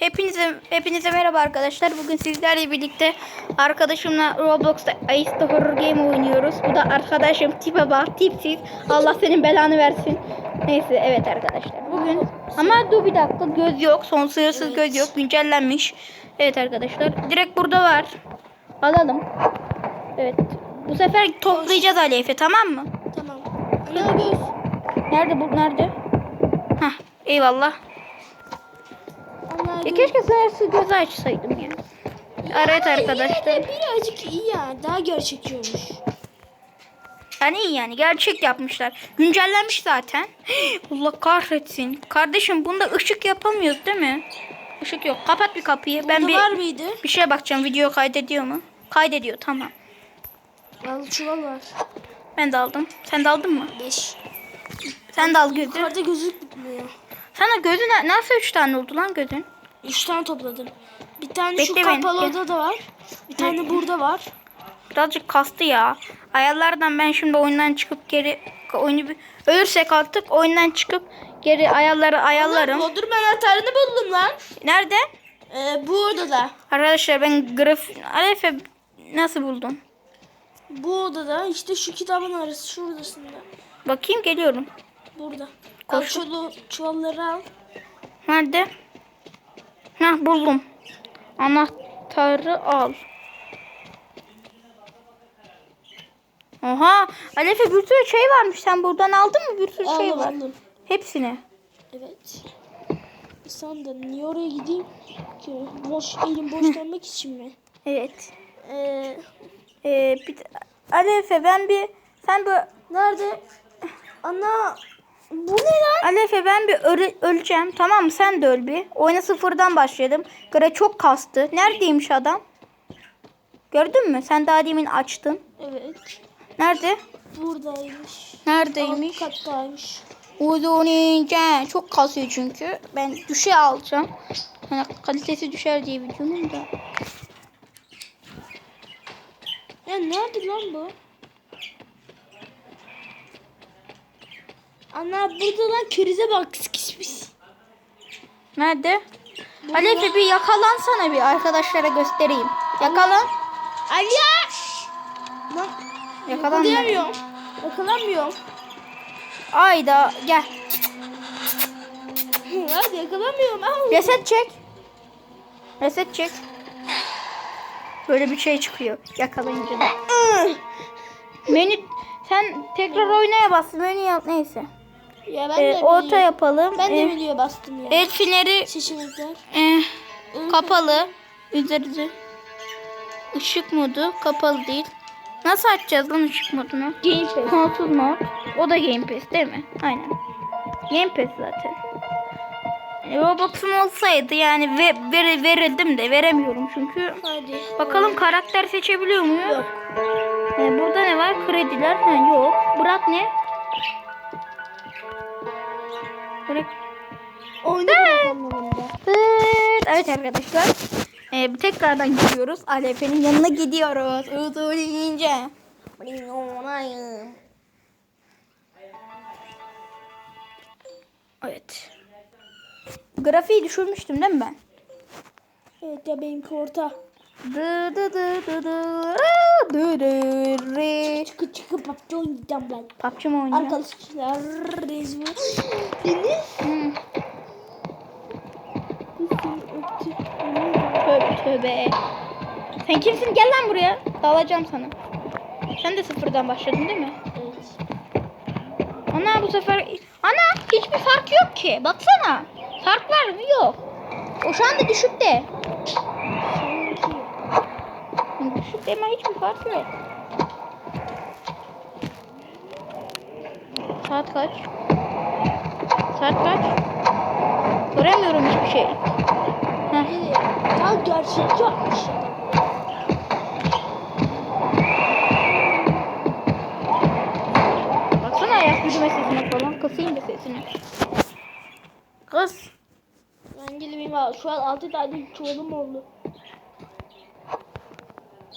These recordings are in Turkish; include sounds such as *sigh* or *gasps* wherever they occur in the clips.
Hepinize hepinize merhaba arkadaşlar. Bugün sizlerle birlikte arkadaşımla Roblox'ta Ace the Horror Game oynuyoruz. Bu da arkadaşım tipe bak tipsiz. Allah senin belanı versin. Neyse evet arkadaşlar. Bugün ama dur bir dakika göz yok. Son sınırsız göz yok. Güncellenmiş. Evet arkadaşlar. Direkt burada var. Alalım. Evet. Bu sefer toplayacağız Ali Efe tamam mı? Tamam. Ana göz. Nerede bu? Nerede? Hah. Eyvallah. Ya göz. keşke sınırsız gözü açsaydım ya. Evet arkadaşlar. Yine de birazcık iyi ya. Daha gerçekçi olmuş. Yani iyi yani gerçek yapmışlar. Güncellenmiş zaten. *gasps* Allah kahretsin. Kardeşim bunda ışık yapamıyoruz değil mi? Işık yok. Kapat bir kapıyı. Ben Burada bir var mıydı? bir şeye bakacağım. Video kaydediyor mu? Kaydediyor tamam. Al çuval var. Ben de aldım. Sen de aldın mı? 5. Sen de al gözü. Yukarıda gözükmüyor. Sana gözün nasıl üç tane oldu lan gözün? 3 tane topladım. Bir tane şu Bekle beni, kapalı gel. odada var. Bir tane burada var. Birazcık kastı ya. Ayarlardan ben şimdi oyundan çıkıp geri oyunu bir ölürsek artık oyundan çıkıp geri ayarları ayarlarım. Bodrum anahtarını buldum lan. Nerede? Ee, bu odada. Arkadaşlar ben graf Alefe nasıl buldum? Bu odada işte şu kitabın arası şuradasında. Bakayım geliyorum. Burada. Al Koş. çulu, çuvalları al. Nerede? Hah buldum. Anahtarı al. Oha Alefe bir sürü şey varmış. Sen buradan aldın mı? Bir sürü şey Aldım, var. aldım. Hepsini. Evet. Sen de niye oraya gideyim ki? Boş elim boş dönmek için mi? Evet. Ee, Ee, bir Alefe ben bir sen bir nerede? Ana bu ne lan? Alefe ben bir öle- öleceğim. Tamam mı? Sen de öl bir. Oyuna sıfırdan başladım. Gra çok kastı. Neredeymiş adam? Gördün mü? Sen daha demin açtın. Evet. Nerede? Buradaymış. Neredeymiş? Alt kattaymış. Uzun ince. Çok kasıyor çünkü. Ben düşe alacağım. Hani kalitesi düşer diye biliyorum da. Ya nerede lan bu? Ana burada lan krize bak sıkışmış. Nerede? Alefe bir yakalansana bir arkadaşlara göstereyim. Yakalan. Aliya! Lan Yakalan. Yakalamıyorum. Ayda gel. Hadi yakalamıyorum. Al. Reset çek. Reset çek. Böyle bir şey çıkıyor yakalayınca. Menü sen tekrar oynaya bas. Menü yap neyse. Ya ben Ee, de orta biliyorum. yapalım. Ben de Ee, video bastım ya. el feneri Seçenekler. eh, kapalı. Üzeri ışık modu kapalı değil. Nasıl açacağız lan ışık modunu? Game Pass. Sonsuz mod. O da Game Pass değil mi? Aynen. Game Pass zaten. Yani Roblox'um olsaydı yani ve, ver, verirdim de veremiyorum çünkü. Hadi. Bakalım karakter seçebiliyor muyum? Yok. Ee, burada ne var? Krediler. Ha, yok. Bırak ne? Bırak. Oyna anlamında. Evet, evet arkadaşlar. Ee, tekrardan gidiyoruz. Alefe'nin yanına gidiyoruz. Uzun ince. Evet. Grafiği düşürmüştüm değil mi ben? Evet ya benimki orta. Dı dı dı dı dı dı dı re. Çıkı çıkı PUBG oynayacağım ben. PUBG mi oynuyor? Arkadaşlar rezil. Deniz. Hmm. Tövbe tövbe. Sen kimsin? Gel lan buraya. Dalacağım sana. Sen de sıfırdan başladın değil mi? Evet. Ana bu sefer... Ana hiçbir fark yok ki. Baksana. Fark var mı? Yok. O şu anda düşükte. Düşükte ama hiçbir fark yok. Saat kaç? Saat kaç? Göremiyorum hiçbir şey. Heh. Ya gerçek yapmış. Baksana ayak yürüme sesine falan. Kısayım da sesini. Kız. Ben geleyim abi. Şu an 6 tane çuvalım oldu.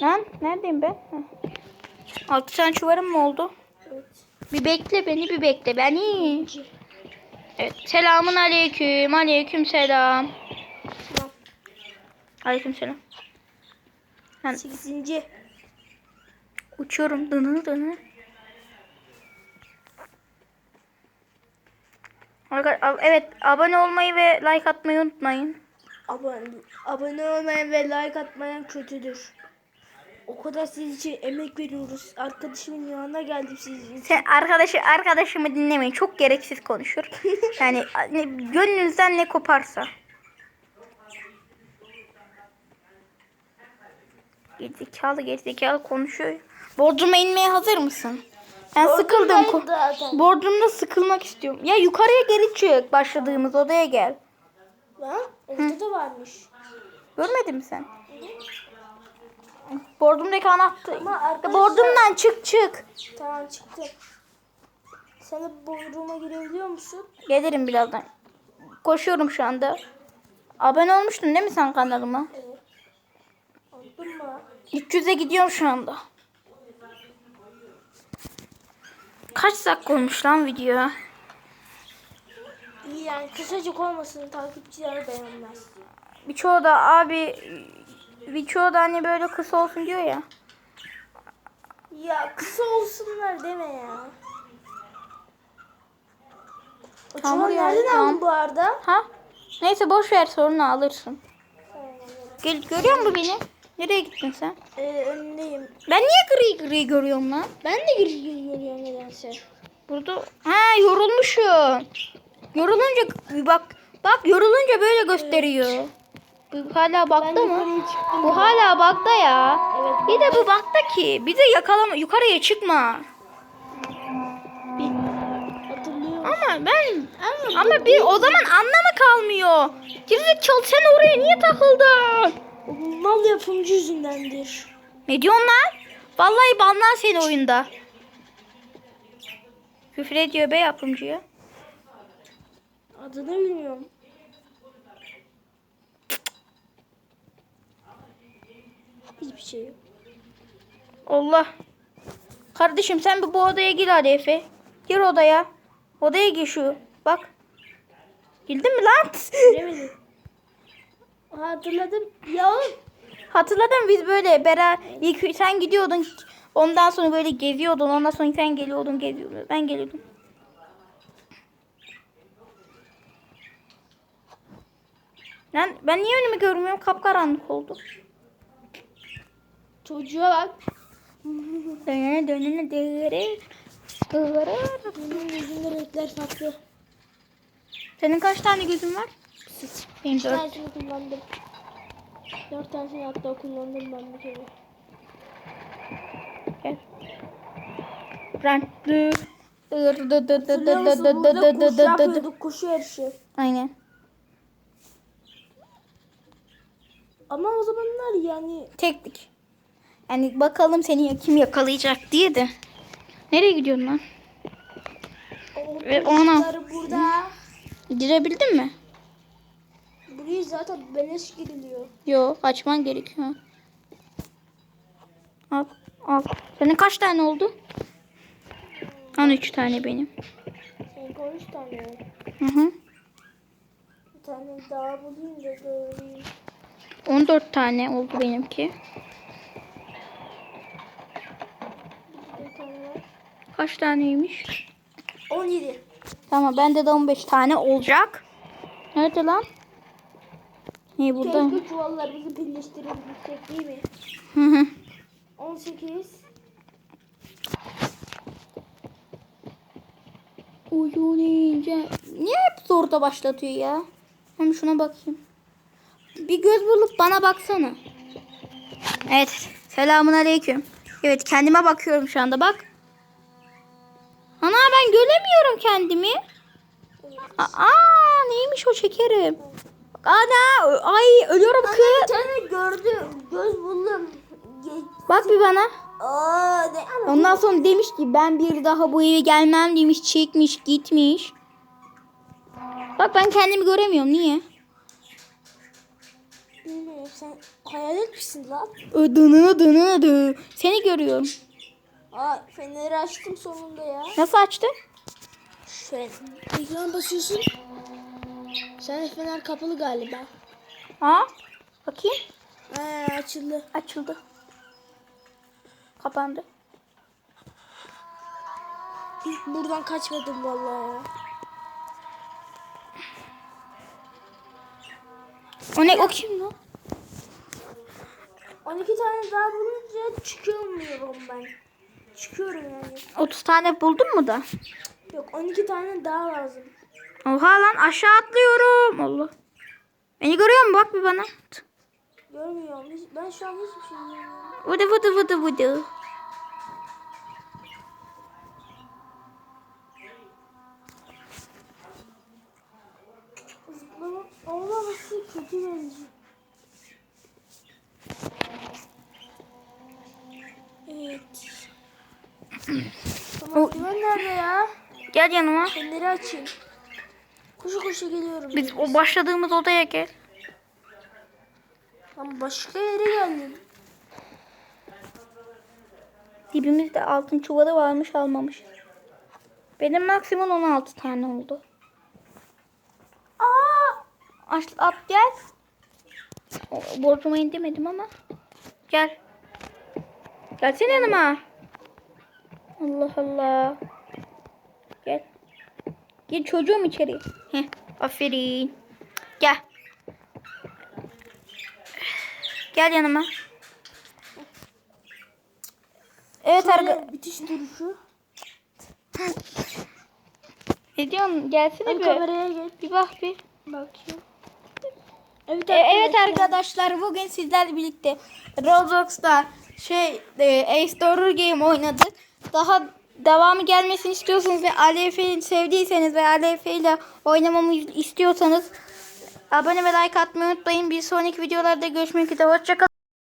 Lan neredeyim ben? Heh. Altı tane çuvarım mı oldu? Evet. Bir bekle beni bir bekle beni. Evet. Selamun aleyküm. Aleyküm selam. Tamam. Aleykümselam. Ben Sekizinci. uçuyorum. Dını dını. Evet abone olmayı ve like atmayı unutmayın. Abone, abone olmayan ve like atmayan kötüdür. O kadar sizin için emek veriyoruz. Arkadaşımın yanına geldim sizin için. Sen arkadaşı arkadaşımı dinlemeyin. Çok gereksiz konuşur. *laughs* Yani ne, gönlünüzden ne koparsa. Gerizekalı gerizekalı konuşuyor. Bodrum'a inmeye hazır mısın? Ben sıkıldım. Ko-. Bodrum'da sıkılmak istiyorum. Ya yukarıya geri çık başladığımız odaya gel. Lan orada da varmış. Görmedin mi sen? Bodrum'daki anahtar. Ama arkadaşlar- Bodrum'dan çık çık. Tamam çıktım. Sen de bodruma girebiliyor musun? Gelirim birazdan. Koşuyorum şu anda. Abone olmuştun değil mi sen kanalıma? Evet. Mı? 300'e gidiyorum şu anda. Kaç dakika olmuş lan video? İyi yani kısacık olmasın takipçiler beğenmez. Birçoğu da abi birçoğu da hani böyle kısa olsun diyor ya. Ya kısa olsunlar deme ya. O Tamam çuval ya, nereden tamam. aldın bu arada? Ha? Neyse boş ver sorunu alırsın. Gel görüyor musun beni? Nereye gittin sen? Ee, önündeyim. Ben niye gri gri görüyorum lan? Ben de gir gir görüyorum nedense. Burada ha yorulmuşum. Yorulunca bak bak yorulunca böyle gösteriyor. Bu hala bakta mı? Bu hala bakta ya. Evet. Bir de bu bakta ki bize yakalama yukarıya çıkma. Ama ben ama bir o zaman anlamı kalmıyor. Gerizekalı sen oraya niye takıldın? Mal yapımcı yüzündendir. Ne diyorsun lan? Vallahi banlar seni oyunda. Küfür ediyor be yapımcıya. Adını bilmiyorum. Hiçbir şey yok. Allah. Kardeşim sen bir bu odaya gir hadi Efe. Gir odaya. Odaya gir şu. Bak. Girdin mi lan? Bilemedim. *laughs* Hatırladım. Ya oğlum. Hatırladım biz böyle beraber ilk sen gidiyordun. Ondan sonra böyle geziyordun. Ondan sonra sen geliyordun geziyordun. Ben geliyordum. Lan ben niye önümü görmüyorum? Kapkaranlık oldu. Çocuğa bak. Dönene dönene dönene. Benim yüzümde renkler farklı. Senin kaç tane gözün var? Benim dört. tanesini kullandım. Dört tanesini hatta kullandım ben bir kere. Gel. Dı Hatırlıyor musun? Burada koşu yapıyorduk. Koşu yarışı. Aynen. Ama o zamanlar yani Teknik. Yani bakalım seni kim yakalayacak diye de. Nereye gidiyorsun lan? o Ve ona- burada. Girebildin mi? Burayı zaten beleş giriliyor. Yo açman gerekiyor. Al al. Senin kaç tane oldu? 13 tane benim. Senin 13 tane. Hı hı. Bir tane daha bulayım da doğrayayım. 14 tane oldu benimki. Bir tane var. Kaç taneymiş? 17. Tamam bende de 15 tane olacak. Nerede lan? İyi burada. Keşke çuvallarımızı birleştirebilsek değil mi? Hı hı. 18. Uyuyunca niye hep zorda başlatıyor ya? Hem şuna bakayım. Bir göz bulup bana baksana. Evet. Selamun aleyküm. Evet kendime bakıyorum şu anda bak. Ana ben göremiyorum kendimi. Aa neymiş o şekerim. Ana ay ölüyorum Bir kız. tane gördüm. Göz buldum. Bak bir bana. Aa, ne Ondan sonra demiş ki ben bir daha bu eve gelmem demiş çekmiş gitmiş. Bak ben kendimi göremiyorum niye? Bilmiyorum sen hayalet misin lan? Dınını dınını dı. Seni görüyorum. Aa feneri açtım sonunda ya. Nasıl açtı? Şöyle ekran basıyorsun. Sen fener kapalı galiba. Ha? Bakayım. He açıldı. Açıldı. Kapandı. İlk buradan kaçmadım vallahi ya. O ne? O kim lan? 12 tane daha bulunca çıkıyorum ben. Çıkıyorum yani. 30 tane buldun mu da? Yok 12 tane daha lazım. Oha lan aşağı atlıyorum. Allah. Beni görüyor musun? Bak bir bana. Görmüyorum. Ben şu an hiçbir şey görmüyorum. Vıdı vıdı vıdı vıdı. Zıplama olmaması kötü bence. Evet. Güven nerede ya? Gel yanıma. Feneri açayım. Koşu koşu geliyorum. Biz o başladığımız odaya gel. Ama başka yere geldim. Dibimizde altın çuvalı varmış almamış. Benim maksimum 16 tane oldu. Aa! Aç, at gel. Borcuma indirmedim ama. Gel. Gelsene yanıma. Allah Allah. Gel. Gel çocuğum içeri. Heh, aferin. Gel. Gel yanıma. Evet arkadaşlar. Bitiş duruşu. Ne diyorsun? Gelsene Hadi bir. kameraya gel. Bir bak bir. Bakayım. Evet E, evet arkadaşlar bugün sizlerle birlikte Roblox'ta şey e, Ace Horror Game oynadık. Daha devamı gelmesini istiyorsanız ve ALF'yi sevdiyseniz ve ALF ile oynamamı istiyorsanız abone ve like atmayı unutmayın. Bir sonraki videolarda görüşmek üzere. Hoşçakalın.